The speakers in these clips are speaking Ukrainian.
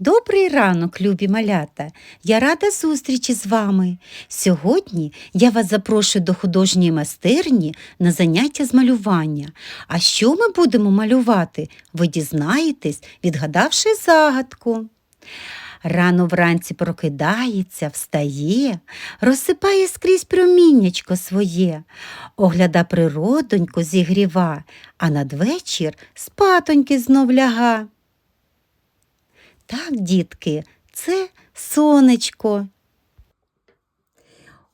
Добрий ранок, любі малята! Я рада зустрічі з вами. Сьогодні я вас запрошую до художньої майстерні на заняття з малювання. А що ми будемо малювати, ви дізнаєтесь, відгадавши загадку. Рано вранці прокидається, встає, розсипає скрізь проміннячко своє, огляда природоньку зігріва, а надвечір спатоньки знов ляга. Так, дітки, це сонечко.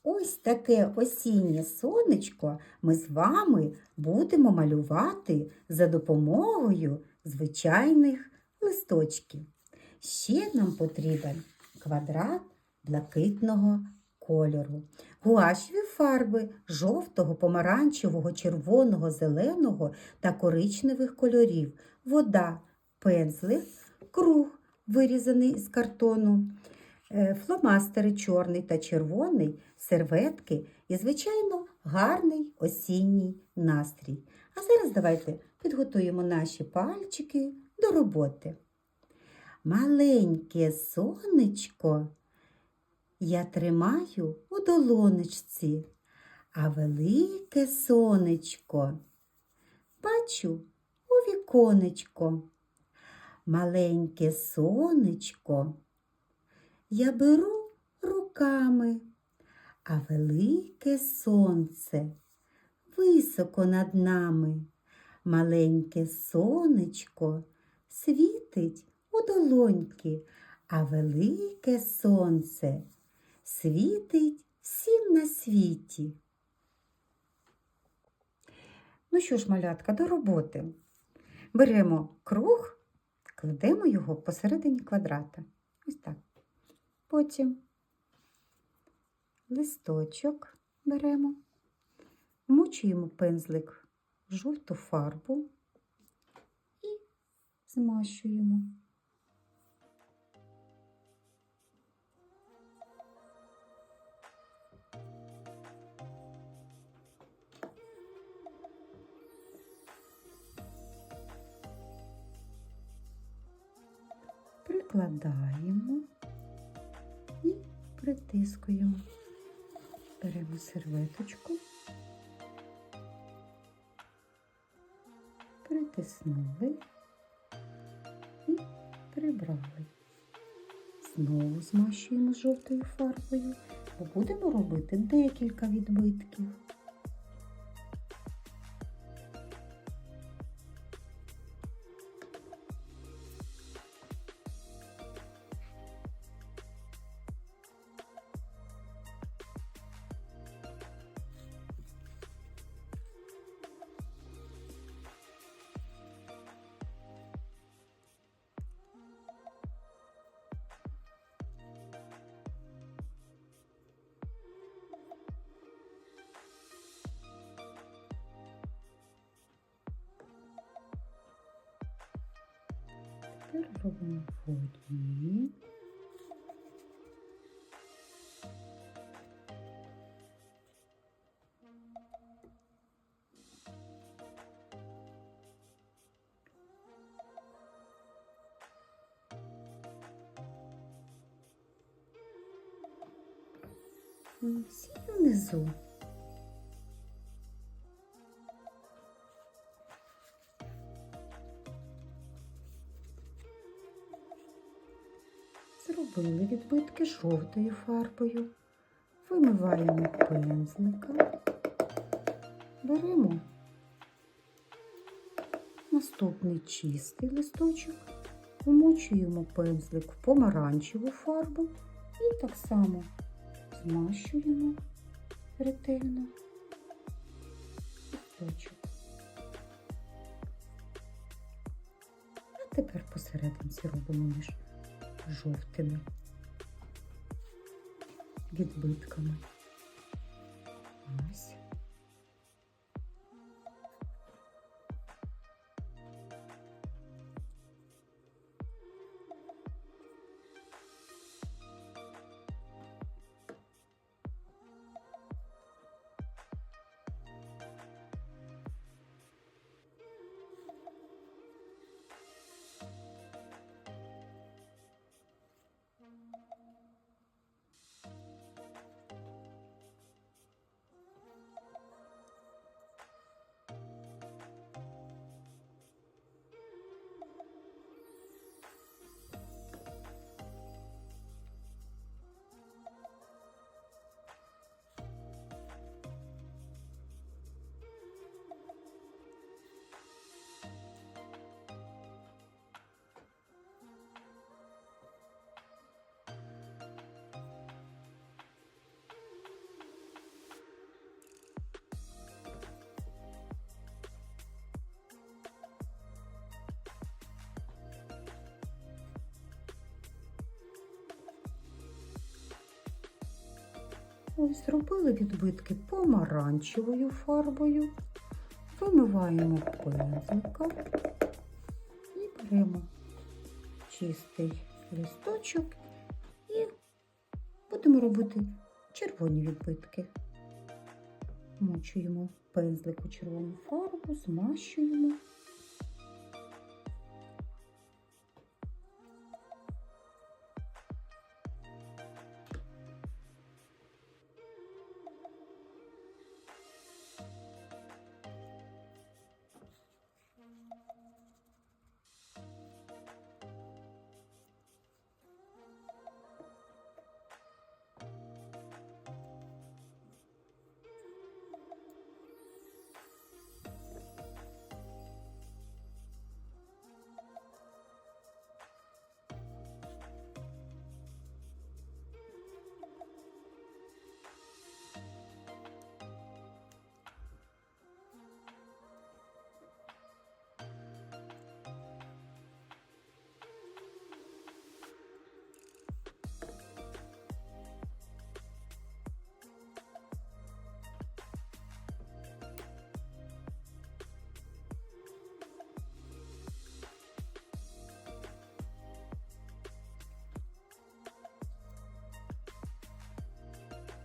Ось таке осіннє сонечко ми з вами будемо малювати за допомогою звичайних листочків. Ще нам потрібен квадрат блакитного кольору, гуашеві фарби жовтого, помаранчевого, червоного, зеленого та коричневих кольорів, вода, пензлик, круг, вирізаний з картону, е, фломастери чорний та червоний, серветки і, звичайно, гарний осінній настрій. А зараз давайте підготуємо наші пальчики до роботи. Маленьке сонечко я тримаю у долонечці, а велике сонечко бачу у віконечко. Маленьке сонечко я беру руками, а велике сонце високо над нами. Маленьке сонечко світить у долоньки, а велике сонце світить всім на світі. Ну що ж, малятка, до роботи. Беремо круг, кладемо його посередині квадрата. Ось так. Потім листочок беремо, вмочуємо пензлик в жовту фарбу і змащуємо. Прикладаємо і притискуємо. Беремо серветочку, притиснули і прибрали. Знову змащуємо жовтою фарбою, бо будемо робити декілька відбитків. Тепер робимо. Всі внизу. Зробили відбитки жовтою фарбою. Вимиваємо пензлика. Беремо наступний чистий листочок, вмочуємо пензлик в помаранчеву фарбу і так само змащуємо ретельно листочок. А тепер посерединці робимо між жовтими відбитками. Зробили відбитки помаранчевою фарбою. Вимиваємо пензлика і беремо чистий листочок і будемо робити червоні відбитки. Мочуємо пензлик у червону фарбу, змащуємо.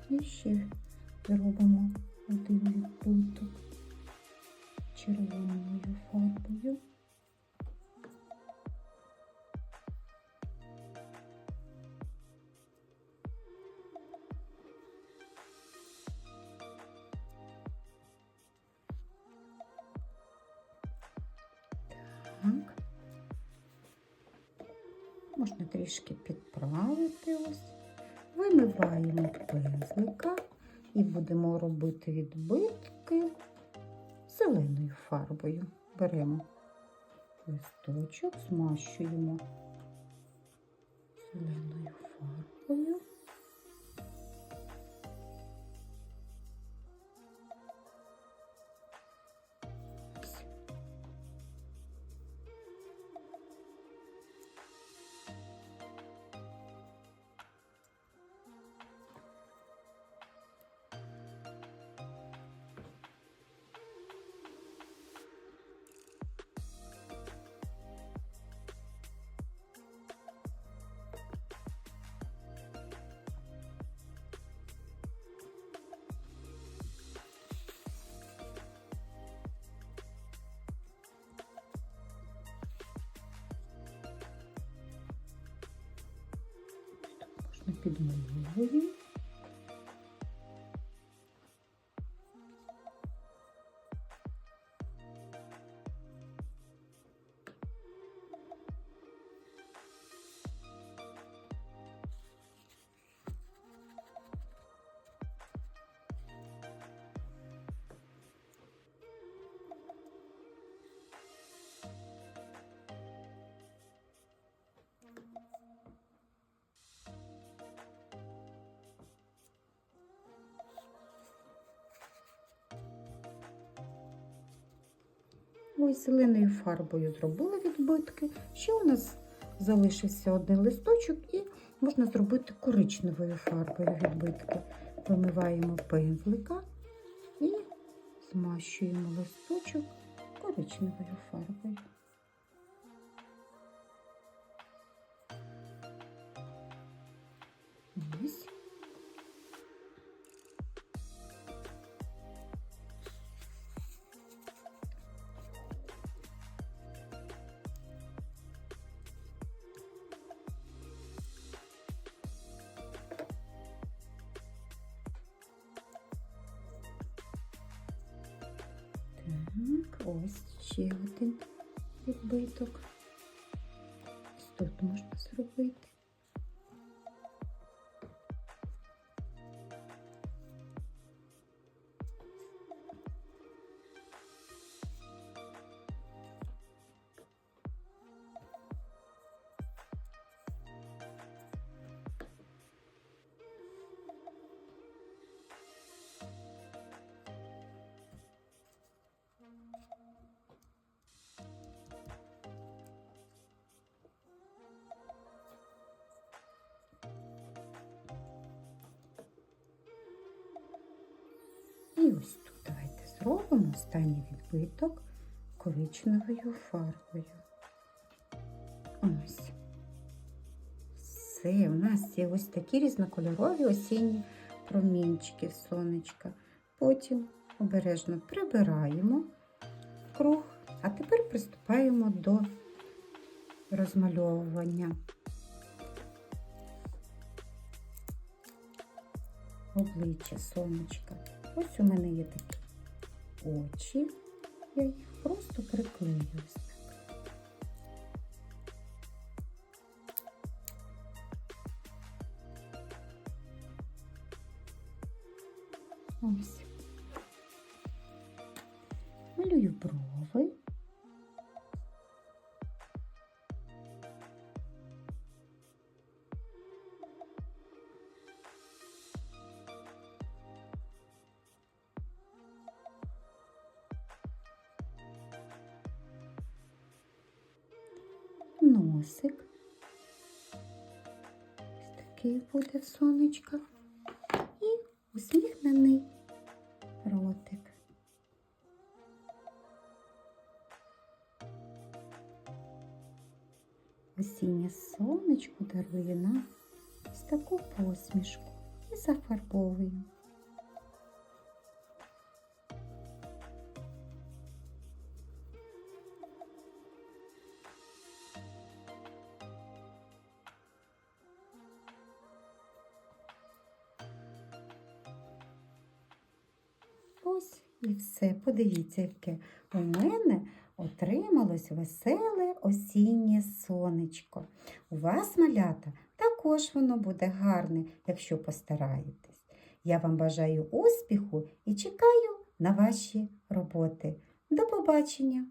І ще зробимо один відбиток червоною фарбою. Можна трішки підправити ось. Вимиваємо пензлика і будемо робити відбитки зеленою фарбою. Беремо листочок, змащуємо зеленою Можна підмалюємо. Ось зеленою фарбою зробили відбитки. Ще у нас залишився один листочок і можна зробити коричневою фарбою відбитки. Вимиваємо пензлика і змащуємо листочок коричневою фарбою. Ось ще один відбиток. Ось тут можна зробити. Ось тут давайте зробимо останній відбиток коричневою фарбою. Ось. Все, у нас є ось такі різнокольорові осінні промінчики сонечка. Потім обережно прибираємо круг, а тепер приступаємо до розмальовування. Обличчя сонечка. Ось у мене є такі очі. Я їх просто приклею ось. Такий буде в сонечка. І усміхнений ротик. Осіннє сонечко дарує нам ось таку посмішку і зафарбовуємо. Ось і все. Подивіться, яке у мене отрималось веселе осіннє сонечко. У вас, малята, також воно буде гарне, якщо постараєтесь. Я вам бажаю успіху і чекаю на ваші роботи. До побачення!